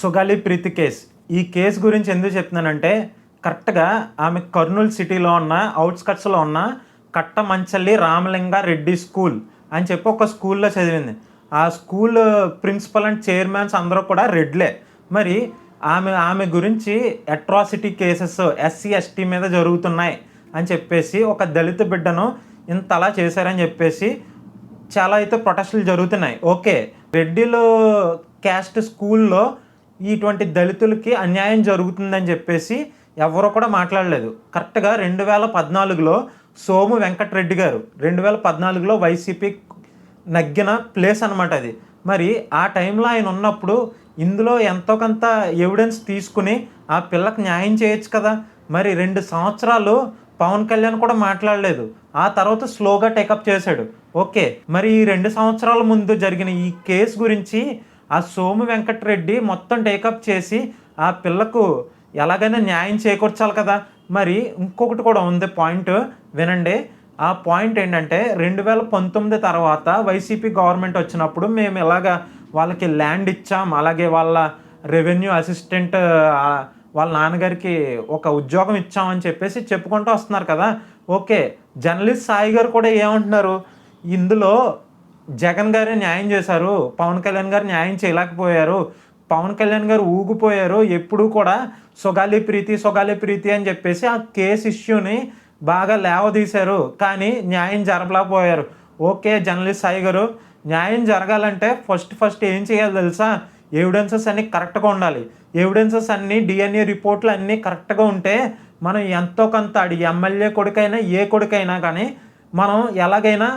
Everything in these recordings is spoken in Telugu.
సుగాలి ప్రీతి కేస్. ఈ కేసు గురించి ఎందుకు చెప్తున్నానంటే కరెక్ట్గా ఆమె కర్నూలు సిటీలో ఉన్న అవుట్స్కట్స్లో ఉన్న కట్టమంచల్లి రామలింగ రెడ్డి స్కూల్ అని చెప్పి ఒక స్కూల్లో చదివింది. ఆ స్కూల్ ప్రిన్సిపల్ అండ్ చైర్మన్స్ అందరూ కూడా రెడ్లే. మరి ఆమె ఆమె గురించి అట్రాసిటీ కేసెస్ ఎస్సీ ఎస్టీ మీద జరుగుతున్నాయి అని చెప్పేసి ఒక దళిత బిడ్డను ఇంతలా చేశారని చెప్పేసి చాలా అయితే ప్రొటెస్టులు జరుగుతున్నాయి. ఓకే రెడ్డిలో క్యాస్ట్ స్కూల్లో ఇటువంటి దళితులకి అన్యాయం జరుగుతుందని చెప్పేసి ఎవరో కూడా మాట్లాడలేదు. కరెక్ట్గా రెండు వేల పద్నాలుగులో సోము వెంకటరెడ్డి గారు రెండు వేల పద్నాలుగులో వైసీపీ నగ్గిన ప్లేస్ అనమాట అది. మరి ఆ టైంలో ఆయన ఉన్నప్పుడు ఇందులో ఎంతో కొంత ఎవిడెన్స్ తీసుకుని ఆ పిల్లకి న్యాయం చేయొచ్చు కదా? మరి రెండు సంవత్సరాలు పవన్ కళ్యాణ్ కూడా మాట్లాడలేదు. ఆ తర్వాత స్లోగా టేకప్ చేశాడు. ఓకే మరి ఈ రెండు సంవత్సరాల ముందు జరిగిన ఈ కేసు గురించి ఆ సోము వెంకటరెడ్డి మొత్తం టేకప్ చేసి ఆ పిల్లకు ఎలాగైనా న్యాయం చేకూర్చాలి కదా. మరి ఇంకొకటి కూడా ఉంది పాయింట్ వినండి. ఆ పాయింట్ ఏంటంటే రెండు వేల పంతొమ్మిది తర్వాత వైసీపీ గవర్నమెంట్ వచ్చినప్పుడు మేము ఇలాగ వాళ్ళకి ల్యాండ్ ఇచ్చాం. అలాగే వాళ్ళ రెవెన్యూ అసిస్టెంట్ వాళ్ళ నాన్నగారికి ఒక ఉద్యోగం ఇచ్చామని చెప్పేసి చెప్పుకుంటూ వస్తున్నారు కదా. ఓకే జర్నలిస్ట్ సాయి గారు కూడా ఏమంటున్నారు? ఇందులో జగన్ గారే న్యాయం చేశారు పవన్ కళ్యాణ్ గారు న్యాయం చేయలేకపోయారు పవన్ కళ్యాణ్ గారు ఊగిపోయారు ఎప్పుడూ కూడా సొగాలి ప్రీతి సొగాలి ప్రీతి అని చెప్పేసి ఆ కేసు ఇష్యూని బాగా లేవదీశారు. కానీ న్యాయం జరపలేకపోయారు. ఓకే జర్నలిస్ట్ సాయి గారు న్యాయం జరగాలంటే ఫస్ట్ ఫస్ట్ ఏం చేయాలి తెలుసా? ఎవిడెన్సెస్ అన్నీ కరెక్ట్గా ఉండాలి. ఎవిడెన్సెస్ అన్నీ డిఎన్ఏ రిపోర్ట్లు అన్నీ కరెక్ట్గా ఉంటే మనం ఎంతో కొంత అడి ఎమ్మెల్యే కొడుకైనా ఏ కొడుకైనా కానీ మనం ఎలాగైనా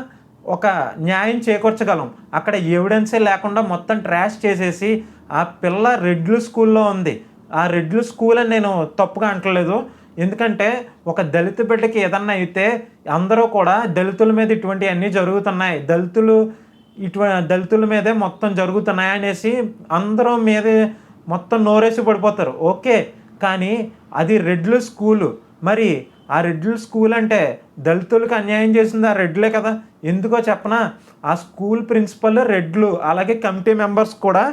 ఒక న్యాయం చేకూర్చగలం. అక్కడ ఎవిడెన్సే లేకుండా మొత్తం ట్రాష్ చేసేసి ఆ పిల్ల రెడ్లు స్కూల్లో ఉంది. ఆ రెడ్లు స్కూల్ అని నేను తప్పుగా అంటలేదు. ఎందుకంటే ఒక దళిత బిడ్డకి ఏదన్నా అయితే అందరూ కూడా దళితుల మీద ఇటువంటివన్నీ జరుగుతున్నాయి. దళితులు ఇటు దళితుల మీదే మొత్తం జరుగుతున్నాయి అనేసి అందరూ మీదే మొత్తం నోరేసి పడిపోతారు. ఓకే. కానీ అది రెడ్లు స్కూలు మరి ఆ రెడ్లు స్కూల్ అంటే దళితులకు అన్యాయం చేసింది ఆ రెడ్లే కదా. ఎందుకో చెప్పనా? ఆ స్కూల్ ప్రిన్సిపల్ రెడ్లు అలాగే కమిటీ మెంబర్స్ కూడా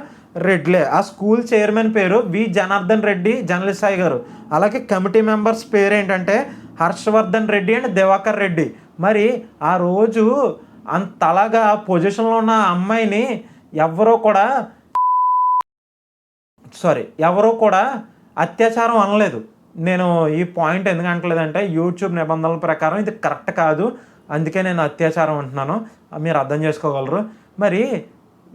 రెడ్లే. ఆ స్కూల్ చైర్మన్ పేరు వి. జనార్దన్ రెడ్డి జర్నలిస్ట్ సాయి గారు. అలాగే కమిటీ మెంబర్స్ పేరు ఏంటంటే హర్షవర్ధన్ రెడ్డి అండ్ దివాకర్ రెడ్డి. మరి ఆ రోజు అంతలాగా పొజిషన్లో ఉన్న అమ్మాయిని ఎవరో కూడా సారీ ఎవరో కూడా అత్యాచారం అనలేదు. నేను ఈ పాయింట్ ఎందుకు అంటలేదంటే యూట్యూబ్ నిబంధనల ప్రకారం ఇది కరెక్ట్ కాదు. అందుకే నేను అత్యాచారం అంటున్నాను. మీరు అర్థం చేసుకోగలరు. మరి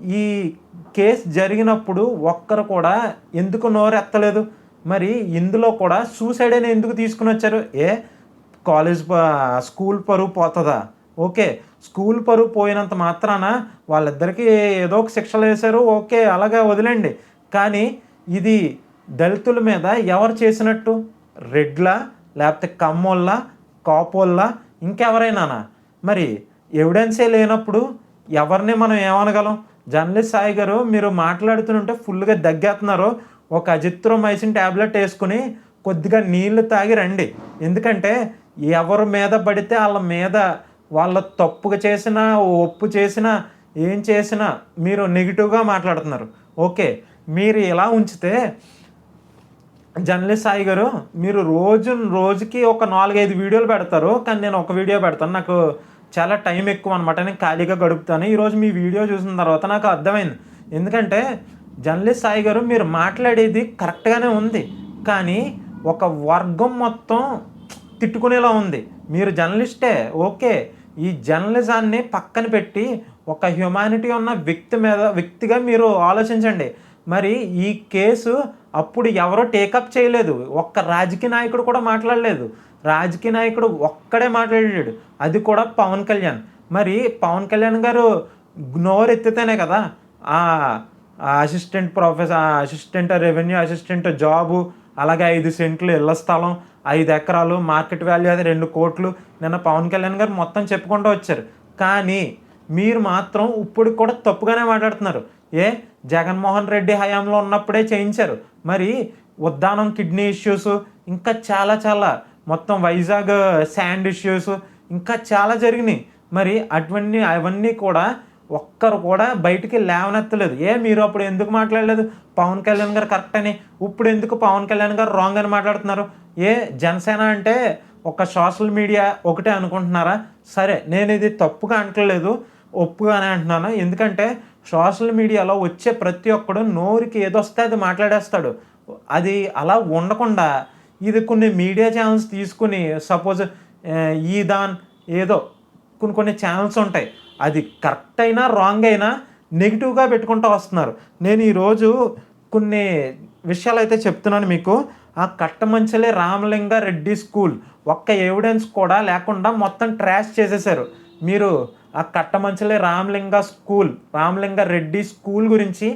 ఈ కేసు జరిగినప్పుడు ఒక్కరు కూడా ఎందుకు నోరెత్తలేదు? మరి ఇందులో కూడా సూసైడ్ అని ఎందుకు తీసుకుని వచ్చారు? ఏ కాలేజ్ స్కూల్ పరువు పోతుందా? ఓకే స్కూల్ పరువు పోయినంత మాత్రాన వాళ్ళిద్దరికీ ఏదో ఒక శిక్షలు వేశారు. ఓకే అలాగే వదిలేండి. కానీ ఇది దళితుల మీద ఎవరు చేసినట్టు? రెడ్లా లేకపోతే కమ్మోళ్ళ కాపోళ్ళ ఇంకెవరైనానా? మరి ఎవిడెన్సే లేనప్పుడు ఎవరిని మనం ఏమనగలం? జర్నలిస్ట్ సాయి గారు మీరు మాట్లాడుతుంటే ఫుల్గా దగ్గేస్తున్నారు ఒక అజిత్రోమైసిన్ ట్యాబ్లెట్ వేసుకుని కొద్దిగా నీళ్ళు తాగి రండి. ఎందుకంటే ఎవరి మీద పడితే వాళ్ళ మీద వాళ్ళ తప్పుగా చేసినా ఒప్పు చేసినా ఏం చేసినా మీరు నెగిటివ్గా మాట్లాడుతున్నారు. ఓకే మీరు ఇలా ఉంచితే జర్నలిస్ట్ సాయి గారు మీరు రోజు రోజుకి ఒక నాలుగైదు వీడియోలు పెడతారు. కానీ నేను ఒక వీడియో పెడతాను. నాకు చాలా టైం ఎక్కువ అనమాట నేను ఖాళీగా గడుపుతాను. ఈరోజు మీ వీడియో చూసిన తర్వాత నాకు అర్థమైంది. ఎందుకంటే జర్నలిస్ట్ సాయి గారు మీరు మాట్లాడేది కరెక్ట్గానే ఉంది. కానీ ఒక వర్గం మొత్తం తిట్టుకునేలా ఉంది. మీరు జర్నలిస్టే ఓకే. ఈ జర్నలిజాన్ని పక్కన పెట్టి ఒక హ్యుమానిటీ ఉన్న వ్యక్తి మీద వ్యక్తిగా మీరు ఆలోచించండి. మరి ఈ కేసు అప్పుడు ఎవరో టేకప్ చేయలేదు. ఒక్క రాజకీయ నాయకుడు కూడా మాట్లాడలేదు. రాజకీయ నాయకుడు ఒక్కడే మాట్లాడాడు. అది కూడా పవన్ కళ్యాణ్. మరి పవన్ కళ్యాణ్ గారు నోరు ఎత్తితేనే కదా ఆ assistant professor assistant revenue assistant job అలాగే ఐదు సెంట్లు ఇళ్ళ స్థలం ఐదు ఎకరాలు మార్కెట్ వాల్యూ అది రెండు కోట్లు నిన్న పవన్ కళ్యాణ్ గారు మొత్తం చెప్పుకుంటూ వచ్చారు. కానీ మీరు మాత్రం ఇప్పుడు కూడా తప్పుగానే మాట్లాడుతున్నారు. ఏ? జగన్మోహన్ రెడ్డి హయాంలో ఉన్నప్పుడే చేయించారు. మరి ఉద్దానం కిడ్నీ ఇష్యూస్ ఇంకా చాలా చాలా. మొత్తం వైజాగ్ శాండ్ ఇష్యూస్ ఇంకా చాలా జరిగినాయి. మరి అటువంటి అవన్నీ కూడా ఒక్కరు కూడా బయటికి లేవనెత్తలేదు. ఏ మీరు అప్పుడు ఎందుకు మాట్లాడలేదు? పవన్ కళ్యాణ్ గారు కరెక్ట్ అని. ఇప్పుడు ఎందుకు పవన్ కళ్యాణ్ గారు రాంగ్ అని మాట్లాడుతున్నారు? ఏ జనసేన అంటే ఒక సోషల్ మీడియా ఒకటే అనుకుంటున్నారా? సరే నేను ఇది తప్పుగా అంటలేదు ఒప్పుగానే అంటున్నాను. ఎందుకంటే సోషల్ మీడియాలో వచ్చే ప్రతి ఒక్కడు నోరుకి ఏదొస్తే అది మాట్లాడేస్తాడు. అది అలా ఉండకుండా ఇది కొన్ని మీడియా ఛానల్స్ తీసుకుని సపోజ్ ఈ దాన్ ఏదో కొన్ని కొన్ని ఛానల్స్ ఉంటాయి. అది కరెక్ట్ అయినా రాంగ్ అయినా నెగిటివ్గా పెట్టుకుంటూ వస్తున్నారు. నేను ఈరోజు కొన్ని విషయాలు అయితే చెప్తున్నాను మీకు. ఆ కట్టమంచలే రామలింగారెడ్డి స్కూల్ ఒక్క ఎవిడెన్స్ కూడా లేకుండా మొత్తం ట్రాష్ చేసేసారు. మీరు ఆ కట్టమంచలే రామలింగ స్కూల్ రామలింగ రెడ్డి స్కూల్ గురించి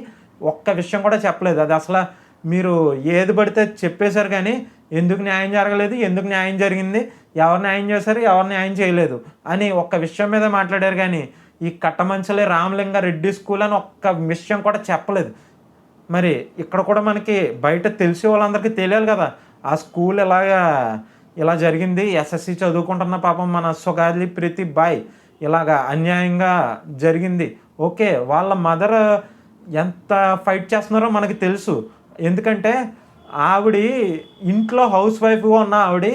ఒక్క విషయం కూడా చెప్పలేదు. అది అసలు మీరు ఏది పడితే చెప్పేశారు కానీ ఎందుకు న్యాయం జరగలేదు ఎందుకు న్యాయం జరిగింది ఎవరు న్యాయం చేశారు ఎవరు న్యాయం చేయలేదు అని ఒక్క విషయం మీద మాట్లాడారు కానీ ఈ కట్టమంచలే రామలింగ రెడ్డి స్కూల్ అని ఒక్క విషయం కూడా చెప్పలేదు. మరి ఇక్కడ కూడా మనకి బయట తెలిసే వాళ్ళందరికీ తెలియాలి కదా. ఆ స్కూల్ ఎలాగా ఇలా జరిగింది. ఎస్ఎస్సి చదువుకుంటున్న పాపం మన సుగాలి ప్రీతి బాయ్ ఇలాగా అన్యాయంగా జరిగింది. ఓకే వాళ్ళ మదర్ ఎంత ఫైట్ చేస్తున్నారో మనకి తెలుసు. ఎందుకంటే ఆవిడ ఇంట్లో హౌస్ వైఫ్గా ఉన్న ఆవిడ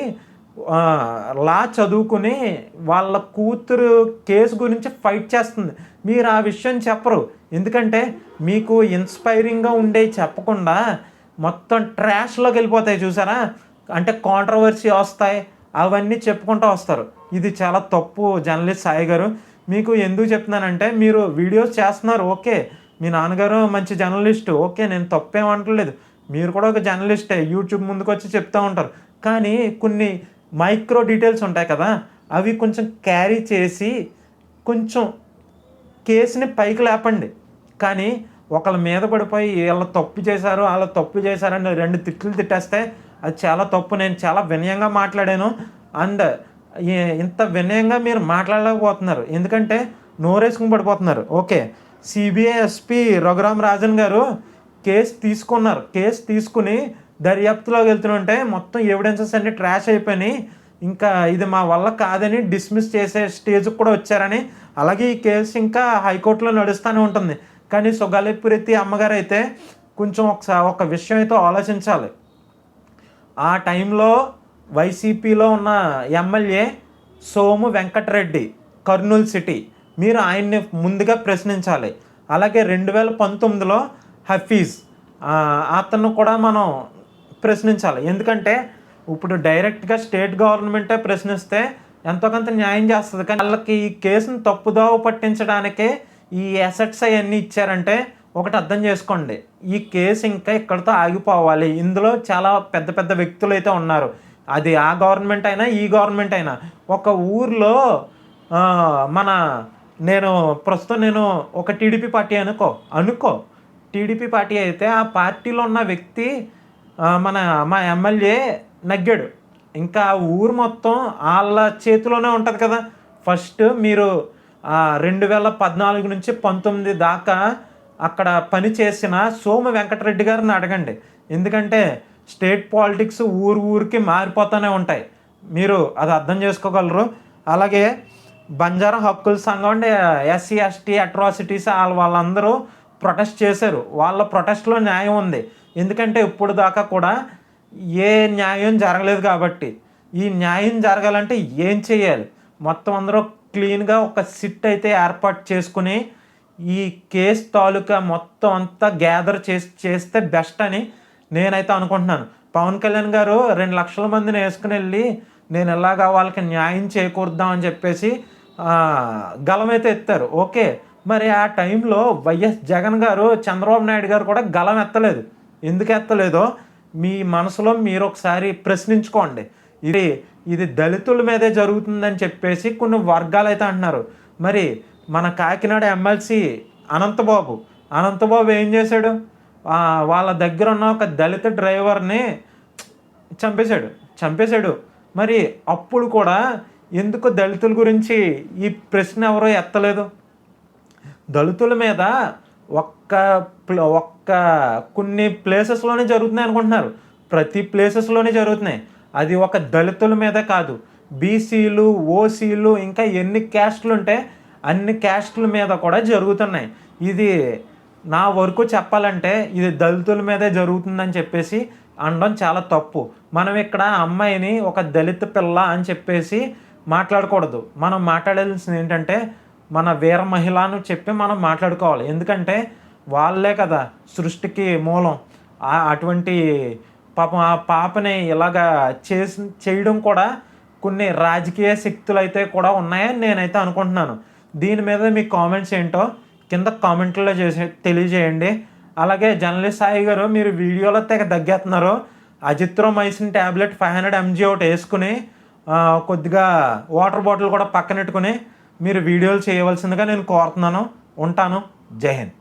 లా చదువుకుని వాళ్ళ కూతురు కేసు గురించి ఫైట్ చేస్తుంది. మీరు ఆ విషయం చెప్పరు. ఎందుకంటే మీకు ఇన్స్పైరింగ్గా ఉండే చెప్పకుండా మొత్తం ట్రాష్లోకి వెళ్ళిపోతాయి చూసారా? అంటే కాంట్రవర్సీ వస్తాయి అవన్నీ చెప్పుకుంటూ వస్తారు. ఇది చాలా తప్పు జర్నలిస్ట్ సాయి గారు. మీకు ఎందుకు చెప్తున్నానంటే మీరు వీడియోస్ చేస్తున్నారు ఓకే. మీ నాన్నగారు మంచి జర్నలిస్ట్ ఓకే. నేను తప్పేమంటలేదు మీరు కూడా ఒక జర్నలిస్టే యూట్యూబ్ ముందుకు వచ్చి చెప్తూ ఉంటారు. కానీ కొన్ని మైక్రో డీటెయిల్స్ ఉంటాయి కదా అవి కొంచెం క్యారీ చేసి కొంచెం కేసుని పైకి లేపండి. కానీ ఒకళ్ళ మీద పడిపోయి వీళ్ళ తప్పు చేశారు వాళ్ళ తప్పు చేశారని రెండు తిట్లు తిట్టేస్తే అది చాలా తప్పు. నేను చాలా వినయంగా మాట్లాడాను. అండ్ ఇంత వినయంగా మీరు మాట్లాడలేకపోతున్నారు. ఎందుకంటే నోరేసుకుని పడిపోతున్నారు. Okay. CBI SP Raghuram Rajan గారు కేసు తీసుకున్నారు. కేసు తీసుకుని దర్యాప్తులోకి వెళ్తుంటే మొత్తం ఎవిడెన్సెస్ అన్ని ట్రాష్ అయిపోయినాయి. ఇంకా ఇది మా వల్ల కాదని డిస్మిస్ చేసే స్టేజ్కి కూడా వచ్చారని. అలాగే ఈ కేసు ఇంకా హైకోర్టులో నడుస్తూనే ఉంటుంది. కానీ సుగాలిపురెత్తి అమ్మగారు అయితే కొంచెం ఒకసారి ఒక విషయం అయితే ఆలోచించాలి. ఆ టైంలో వైసీపీలో ఉన్న ఎమ్మెల్యే సోము వెంకటరెడ్డి కర్నూలు సిటీ. మీరు ఆయన్ని ముందుగా ప్రశ్నించాలి. అలాగే రెండు వేల పంతొమ్మిదిలో హఫీజ్ అతను కూడా మనం ప్రశ్నించాలి. ఎందుకంటే ఇప్పుడు డైరెక్ట్గా స్టేట్ గవర్నమెంటే ప్రశ్నిస్తే ఎంతో కొంత న్యాయం చేస్తుంది. కానీ వాళ్ళకి ఈ కేసును తప్పుదోవ పట్టించడానికే ఈ అసెట్స్ అవన్నీ ఇచ్చారంటే ఒకటి అర్థం చేసుకోండి. ఈ కేసు ఇంకా ఇక్కడితో ఆగిపోవాలి. ఇందులో చాలా పెద్ద పెద్ద వ్యక్తులు అయితే ఉన్నారు. అది ఆ గవర్నమెంట్ అయినా ఈ గవర్నమెంట్ అయినా. ఒక ఊర్లో మన నేను ప్రస్తుతం నేను ఒక టీడీపీ పార్టీ అనుకో అనుకో. టీడీపీ పార్టీ అయితే ఆ పార్టీలో ఉన్న వ్యక్తి మన మా ఎమ్మెల్యే నగ్గాడు. ఇంకా ఆ ఊరు మొత్తం వాళ్ళ చేతిలోనే ఉంటుంది కదా. ఫస్ట్ మీరు రెండు వేల పద్నాలుగు నుంచి పంతొమ్మిది దాకా అక్కడ పని చేసిన సోమ వెంకటరెడ్డి గారిని అడగండి. ఎందుకంటే స్టేట్ పాలిటిక్స్ ఊరు ఊరికి మారిపోతూనే ఉంటాయి. మీరు అది అర్థం చేసుకోగలరు. అలాగే బంజారా హక్కుల సంఘం అంటే ఎస్సీ ఎస్టీ అట్రాసిటీస్ వాళ్ళ వాళ్ళందరూ ప్రొటెస్ట్ చేశారు. వాళ్ళ ప్రొటెస్ట్లో న్యాయం ఉంది. ఎందుకంటే ఇప్పుడు దాకా కూడా ఏ న్యాయం జరగలేదు కాబట్టి. ఈ న్యాయం జరగాలంటే ఏం చేయాలి? మొత్తం అందరూ క్లీన్గా ఒక సిట్ అయితే ఏర్పాటు చేసుకుని ఈ కేస్ తాలూకా మొత్తం అంతా గ్యాదర్ చేసి చేస్తే బెస్ట్ అని నేనైతే అనుకుంటున్నాను. పవన్ కళ్యాణ్ గారు రెండు లక్షల మందిని వేసుకుని వెళ్ళి నేను ఎలాగా వాళ్ళకి న్యాయం చేకూర్దామని అని చెప్పేసి గలమైతే ఎత్తారు. ఓకే మరి ఆ టైంలో వైఎస్ జగన్ గారు చంద్రబాబు నాయుడు గారు కూడా గలం ఎత్తలేదు. ఎందుకు ఎత్తలేదో మీ మనసులో మీరు ఒకసారి ప్రశ్నించుకోండి. ఇది ఇది దళితుల మీదే జరుగుతుందని చెప్పేసి కొన్ని వర్గాలు అయితే అంటున్నారు. మరి మన కాకినాడ ఎమ్మెల్సీ అనంతబాబు. అనంతబాబు ఏం చేశాడు? వాళ్ళ దగ్గర ఉన్న ఒక దళిత డ్రైవర్ని చంపేశాడు. చంపేశాడు. మరి అప్పుడు కూడా ఎందుకు దళితుల గురించి ఈ ప్రశ్న ఎవరో ఎత్తలేదు? దళితుల మీద ఒక్క ప్ల- ఒక్క కొన్ని ప్లేసెస్లోనే జరుగుతున్నాయి అనుకుంటున్నారు. ప్రతి ప్లేసెస్లోనే జరుగుతున్నాయి. అది ఒక దళితుల మీద కాదు. బీసీలు ఓసీలు ఇంకా ఎన్ని క్యాస్ట్లు ఉంటే అన్ని క్యాస్టుల మీద కూడా జరుగుతున్నాయి. ఇది నా వరకు చెప్పాలంటే ఇది దళితుల మీదే జరుగుతుందని చెప్పేసి అనడం చాలా తప్పు. మనం ఇక్కడ అమ్మాయిని ఒక దళిత పిల్ల అని చెప్పేసి మాట్లాడకూడదు. మనం మాట్లాడాల్సింది ఏంటంటే మన వీర మహిళ అని చెప్పి మనం మాట్లాడుకోవాలి. ఎందుకంటే వాళ్ళే కదా సృష్టికి మూలం. అటువంటి పాపం ఆ పాపని ఇలాగా చేసి చేయడం కూడా కొన్ని రాజకీయ శక్తులు అయితే కూడా ఉన్నాయని నేనైతే అనుకుంటున్నాను. దీని మీద మీ కామెంట్స్ ఏంటో కింద కామెంట్లో చేసి తెలియజేయండి. అలాగే జర్నలిస్ట్ సాయి గారు మీరు వీడియోలో తెగ దగ్గేస్తున్నారు. Azithromycin tablet five hundred MG ఒకటి వేసుకుని కొద్దిగా వాటర్ బాటిల్ కూడా పక్కనెట్టుకుని మీరు వీడియోలు చేయవలసిందిగా నేను కోరుతున్నాను. ఉంటాను. జై హింద్.